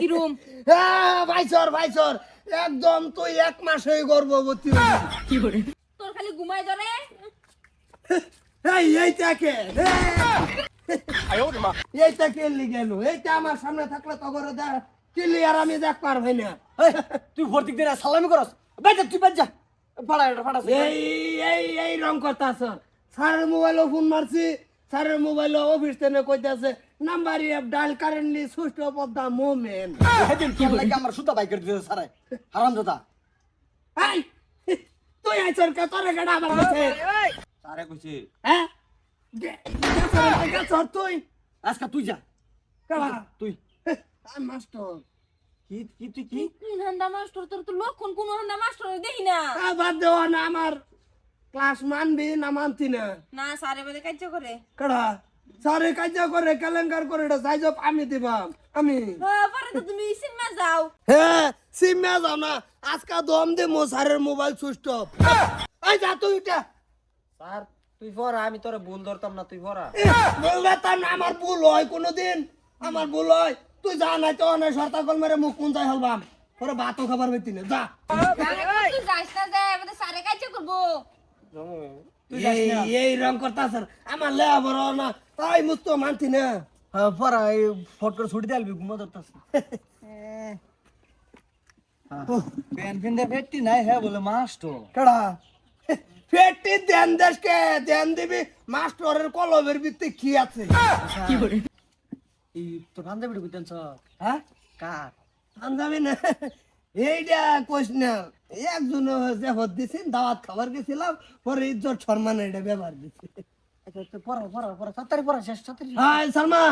কিরম? হ্যাঁ ভাইসর ভাইসর একদম তুই এক মাসেই গর্ভবতী। হবি। তোর খালি ঘুমাই ধরে। এই এইটা কে এইটা কে গেল? এইটা আমার সামনে থাকলে তো করে দেখ ক্লিয়ার আমি দেখ পারবে না। তুই ভর্তি দিন সালামি করস। বেজা তুই বেজা ফাড়া এটা ফাড়া। এই এই এই রং করতাছ। স্যারের মোবাইলও ফোন মারছি। স্যারের মোবাইল অফিস থেকে কইতাছে number off dial currently switch off off the moment সেদিন তোর লাগে আমার সুতা বাইকের দিতে সারাই হারাম দাদা। এই তুই আইছর কে? তোরে কেডা আমার কাছে সারে কইছে। হ্যাঁ? গেছর, তুই। আজকে তুই যা। কেডা তুই। আমি মাস্টার। কি কি তুই কি? কোন হান্দা মাস্টার? তোর তো লক্ষণ কোন হান্দা মাস্টার দেখি না। আ, বাদ দেওয়া না আমার? ক্লাস মানবি না মানতি না? না সারে বাদে কাজ করে। কেডা? স্যারে কাজ করে কেলেঙ্কার করে এটা সাইজ অফ আমি দিবাম আমি। পরে তো তুমি সিনেমা যাও। হ্যাঁ সিমে যাও না আজকা দম দে মো স্যারের মোবাইল সুইচ অফ। এই যা তুই উঠা। স্যার তুই পড়া আমি তোরে ভুল ধরতাম না তুই পড়া। বলবে তার না আমার ভুল হয় কোনোদিন। আমার ভুল হয়। তুই যা নাই তো অনেক সরতা কল মেরে মুখ কোন যাই হলবাম। পরে ভাতও খাবার বেতি না যা তুই যাস না যায় বাদে সারে কাজ করব। এই রং করতা স্যার আমার লে বড় না তাই মুখ তো মানতি না। হ্যাঁ পড়া এই ফট করে ছুটি দিলবি ঘুমো ধরতাস পেন পেন দে পেটি নাই হ্যাঁ বলে মাস্টার। কেডা? পেটি দেন দেশকে দেন দিবি। মাস্টরের কলবের ভিত্তি কি আছে? এই তোর বান্ধবী কইতেন হ্যাঁ? কার? পাঞ্জাবি না। এইটা কোশ না একজন যে হদ দিছি দাওয়াত খাবার গেছিলাম পরে ইজ্জত সম্মান এটা ব্যবহার দিছি। আচ্ছা পড়া পড়া পড়া তাড়াতাড়ি পড়া শেষ তাড়াতাড়ি হাই সালমা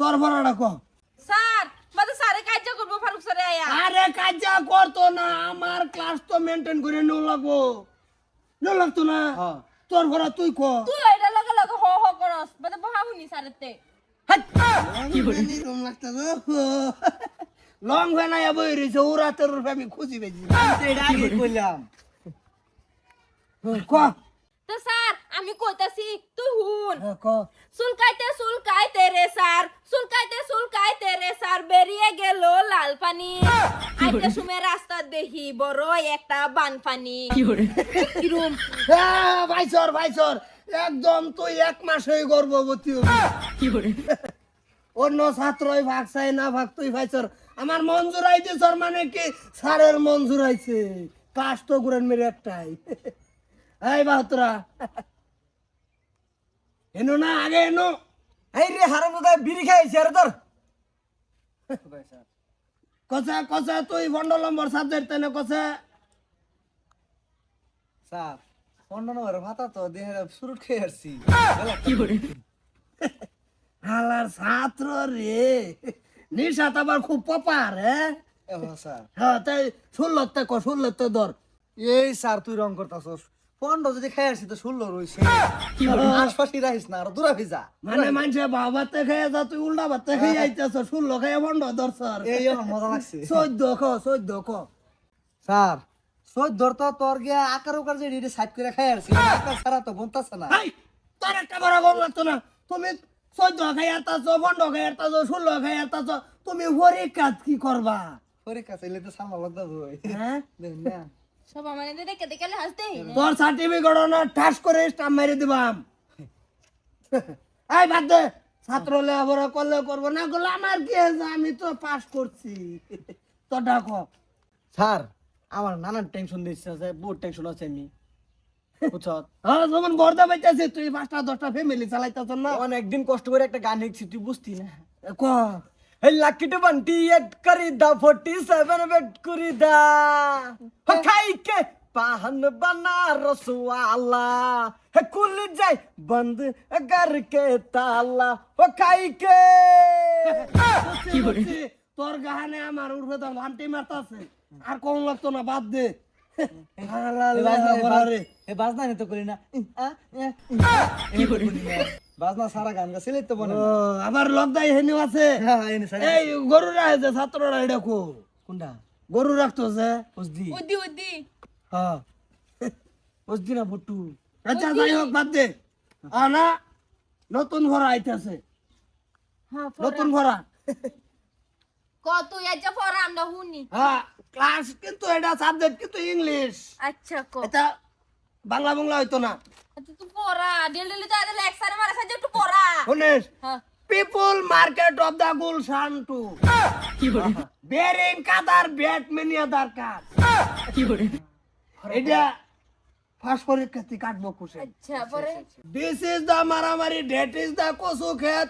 তোর বড়টা কো? স্যার বাদে সারে কাজ করব ফারুক স্যারে আয়া। আরে কাজা করতো না আমার ক্লাস তো মেনটেন করে নিও লাগবো। নিও লাগতো না? হ্যাঁ। তোর ভরা তুই কো? তুই এটা লগে লগে হ হ করস বাদে বহা হুনি সারেতে লং হয়ে নাই বই রয়েছে ওরা তোর আমি খুঁজি পেয়েছি। কইলাম ক তো স্যার আমি কইতাছি তুই হুন হ্যাঁ, ক? সুলকাইতে সুলকাইতে রে স্যার সুলকাইতে সুলকাইতে রে স্যার বেরিয়ে গেল লাল পানি। আইতে সুমে রাস্তা দেখি বড় একটা বান পানি কিরম হ্যাঁ, ভাইসর ভাইসর একদম তুই এক মাসেই গর্ভবতী হবি। অন্য ছাত্রই ভাগ চাই না ভাগ তুই ভাইসর আমার মঞ্জুর আইতে সর মানে কি? স্যারের মঞ্জুর আইছে ক্লাস তো ঘুরেন মেরে একটাই। এই বাহতরা এনো না আগে এনো। এই রে হারাম দাদা বিড়ি খাইছে আরে তোর কসা কসা তুই বন্ড নম্বর সাবজেক্ট তেনে কসা স্যার পনেরো নম্বর ভাতা তো দেহে শুরু খেয়ে আসছি। হালার ছাত্র রে। নিশাত আবার খুব পপার হ্যাঁ? হ্যাঁ তাই ষোলোতে ক ষোলোতে ধর। এই স্যার তুই রং করতাছস। পনেরো যদি খেয়ে আসছি তো ষোলো রয়েছে আশপাশে রাখিস না আর দূরা ভিজা। মানে মানুষে বাবাতে খেয়ে যা তুই উল্টা ভাতে খেয়ে আইতেছ ষোলো খেয়ে বন্ধ ধর স্যার। এই মজা লাগছে। চোদ্দ খ চোদ্দ খ। স্যার চোদ্দ তো তোর গিয়া আকার উকার যে সাইড করে খাই আসছি আকার ছাড়া তো বনতাছে না। তোর একটা বড় লাগতো না। তুমি চোদ্দ খাই আরতাছ বন্ধ খাই আরতাছ ষোলো খাই আরতাছ তুমি হরি কাজ কি করবা? পরীক্ষা চাইলে তো সামনে লাগতে হ্যাঁ। না। সব মানে দেখে দেখে হাসতে তোর সার্টিফিকেট না ঠাস করে স্টাম্প মেরে দিবাম। এই বাদ দে ছাত্র লেখাপড়া করলে করব না করলে আমার কি আছে আমি তো পাস করছি। তো ডাকো। স্যার আমার নানান টেনশন দিচ্ছে বহুত টেনশন আছে আমি। হ্যাঁ যেমন বর্দা পাইতেছি তুই পাঁচটা দশটা ফ্যামিলি চালাইতেছ না? অনেকদিন কষ্ট করে একটা গান লিখছি তুই বুঝতি না। ক? এই লাকি টোয়েন্টি এইট করি দা ফোর্টি সেভেন বেট করি দা খাইকে বানা রসওয়ালা হে কুল যাই বন্ধ করকে তালা। ও খাইকে বুঝছি, বুঝছি। তোর গাহানে আমার উঠবে তো ঘান্টি মারতাছে। আর কম লাগতো না বাদ দে। বাজনা নিতে করি না। বাজনা সারা গান গাছিলে তো বনে। আবার লকদাই হেনিও আছে। হ্যাঁ এই গরু রাখছে ছাত্ররা এটা কো। কোনটা? গরু রাখতো যে। হ্যাঁ। না বটু আচ্ছা যাই হোক বাদ দে। আনা নতুন ভরা আইতেছে। হ্যাঁ নতুন ভরা ক তুই আজ পড়া আমরা শুনি। হ্যাঁ। ক্লাস কিন্তু এটা সাবজেক্ট কিন্তু ইংলিশ আচ্ছা ক। এটা বাংলা বাংলা হইতো না। তুই পড়া। ডেলি ডেলি তো আদের লেকচারে মারা সাজে একটু পড়া। শুনিস? হ্যাঁ। People market of the Gulshan to bearing কাদার ব্যাট মেনিয়া দরকার। এটা ফার্স্ট পরীক্ষাতে কাটবো খুশি আচ্ছা পরে? দিস ইজ দ্য মারামারি ডেট ইজ দ্য কসু খেত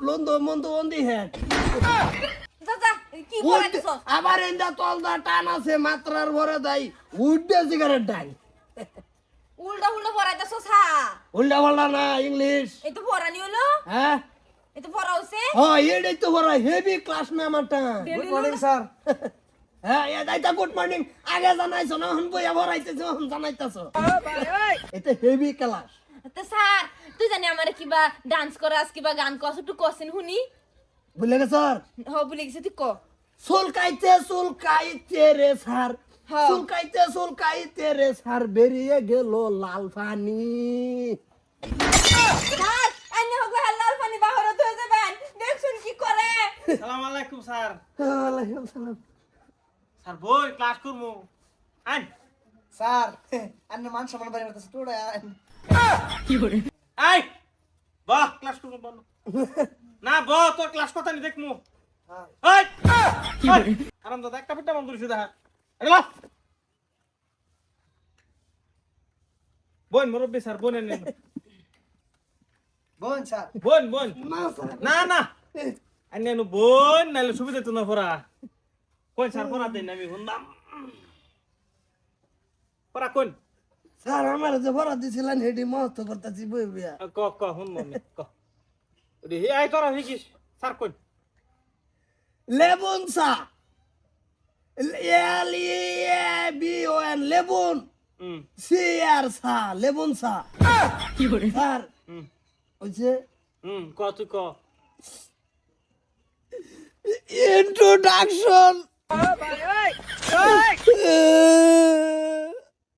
লন্দু মন্দু অন্দি হেড। কি পড়াইতেছ আবার ইন্দা তল দা টান আছে মাত্রার ভরে দাই উড সিগারেট ডাই উল্টা উল্টা পড়াইতেছ হা উল্টা পাল্টা না ইংলিশ এই তো পড়া নি হলো? হ্যাঁ? এই তো পড়া হইছে হ্যাঁ এটাই তো বড় হেভি ক্লাস না আমারটা। গুড মর্নিং স্যার হ্যাঁ এ দাইতা গুড মর্নিং আগে জানাইছো না হন বইয়া ভরাইতেছো হন জানাইতেছো। এটা হেভি ক্লাস তো স্যার তুই জানি আমার কিবা ডান্স করাস কিবা গান করাস একটু কসিন শুনি। বুঝলে গে স্যার? হ বলে গেছে তুই ক। চুলকাইতে চুলকাইতে রে স্যার। হ্যাঁ। চুলকাইতে চুলকাইতে রে স্যার বেরিয়ে গেল লাল পানি হয়ে যাবেন। কি করে? সালাম আলাইকুম স্যার। ওয়ালাইকুম সালাম। স্যার বই ক্লাস করব। আন। স্যার আন্নে মান সম্মান বাড়ি করতেছে তোরা আই বাহ ক্লাস করব বল। না ব তোর ক্লাস কথা নি দেখমু। এই আরাম দাদা একটা পিটা বন্ধ দেখা এগুলো বোন মুরব্বী স্যার বোন এনে বোন স্যার। বোন বোন। না না না। আইনে নু বোন নাইলে সুবিধা তো না পড়া। কোন স্যার পড়া দেন আমি শুনলাম। পড়া কোন? স্যার আমার যে ভরা দিছিলেন হেডি মহত্ব করতেছি বই বিয়া ক ক শুন মমি ক। আই তোরা স্যার লেবুন চা L A B O N lemon. Hmm. C R চা লেবুন চা স্যার হুম। হচ্ছে হুম ক তুই ক। introduction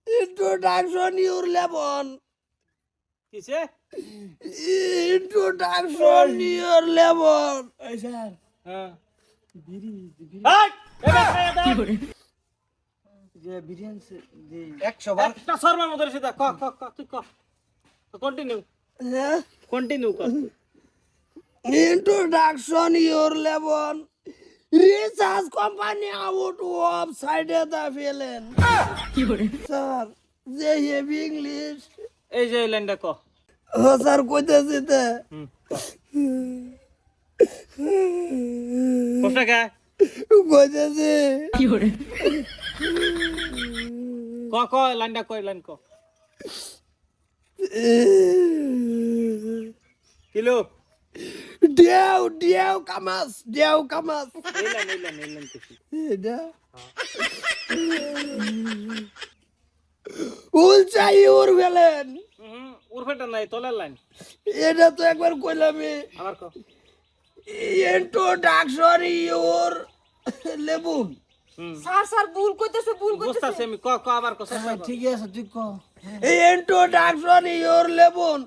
introduction your lemon কিসে introduction your lemon এই স্যার হ্যাঁ বিড়ি এই এবার যে বিরিয়ানি যে একশো বার একটা শর্মার মধ্যে সেটা ক ক ক তুই ক কন্টিনিউ কন্টিনিউ কর introduction your lemon research company out of side the villain sir যে হেভি ইংলিশ এই যে লাইনটা ক। স্যার কইতেছি তে। কষ্ট কে? কইতেছি। ক ক লাইনটা কই লাইন ক। কিলো? দেও দেও কামাস দেও কামাস। এই লাইন এই লাইন এই লাইন কিছু এটা উলচাই উর ফেলেন। হুম উর্ফেটা নাই তলের লাইন। এটা তো একবার কইলামই আবার ক introduction your lemon hmm. Sir sir ভুল কইতেছে ভুল কইতেছে। বুঝতাছি আমি ক ক আবার ক ঠিক আছে তুই ক introduction your lemon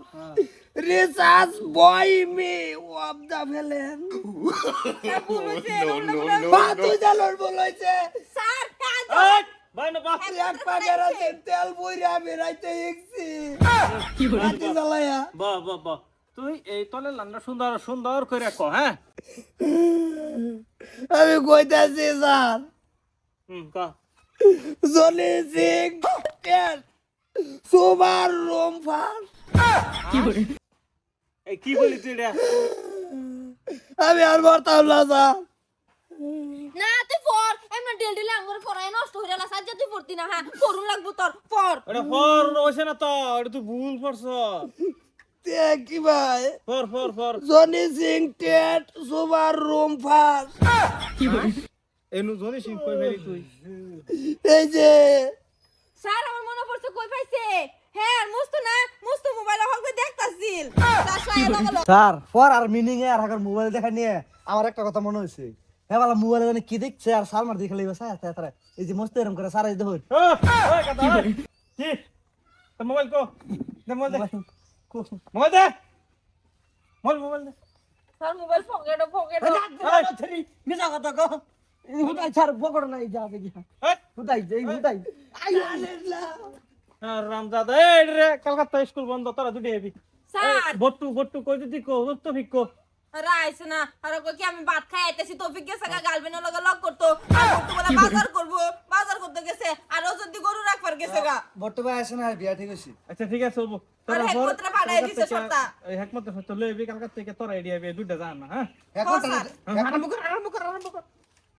research boy me of the ফেলেন। ভুল হইছে তুই জানোর স্যার হ্যাঁ এই এক পাকের আছে তেল বইরা বাতি জ্বালাইয়া বাহ বাহ বাহ তুই এই লাইনটা সুন্দর সুন্দর করে ক হ্যাঁ আমি কইতাছি স্যার হুম ক জনি সিং সুবার রুম ফার্স্ট এই কি বলি তুই আমি আর পারতাম না স্যার আঙ্গুর নষ্ট হয়ে তুই পড়তি না হ্যাঁ? পড়ুন লাগবো তোর পড়। ওটা ফর হইছে না তো এটা তুই ভুল পড়ছ। কি ভাই? For for for Johnny Singh TET সুবার রুম ফার্স্ট এনু জনি সিং কই ফেলি তুই? এই যে স্যার আমার মনে পড়ছে কই পাইছে? হ্যাঁ মুস্তু না মুস্তু মোবাইল হল করে দেখতাছিল স্যার পর আর মিনিং এ আর মোবাইল দেখা নিয়ে আমার একটা কথা মনে হয়েছে হ্যাঁ বলা মোবাইলে জানি কি দেখছে আর সালমার দেখে লইবে তাই তারা। এই যে মস্ত এরম করে সারা দেখুন। কি? মোবাইল কো? দে মোবাইল দে। মোবাইল দে। মোবাইল মোবাইল দে। স্যার মোবাইল পকেটে পকেটে। মিছা কথা কো হুদাই ছাড় পকড় নাই যা দেখি। এই, হুদাই যে হুদাই। হ্যাঁ, রামজাদা এই রে কলকাতা স্কুল বন্ধ তোরা দুটি হেবি স্যার! বট্টু বট্টু কই দিদি কো তো কো না। আর কই কি আমি ভাত খাই আইতেছি তৌফিক গেছে গা গালবেনের লগে লক করতো। আর বলে বাজার করব বাজার করতে গেছে। আর ও যদি গরু রাখবার গেছে গা। বর্তমানে আসে না বিয়া ঠিক আছে আচ্ছা ঠিক আছে হব আর হেকমতরে পাঠাই দিছে সপ্তাহ। এই হেকমত হয়তো লইবি কালকাতা থেকে তোরা এডিয়া দুইটা জান না হ্যাঁ? এখন স্যার। আরম্ভ কর আরম্ভ কর আরম্ভ কর।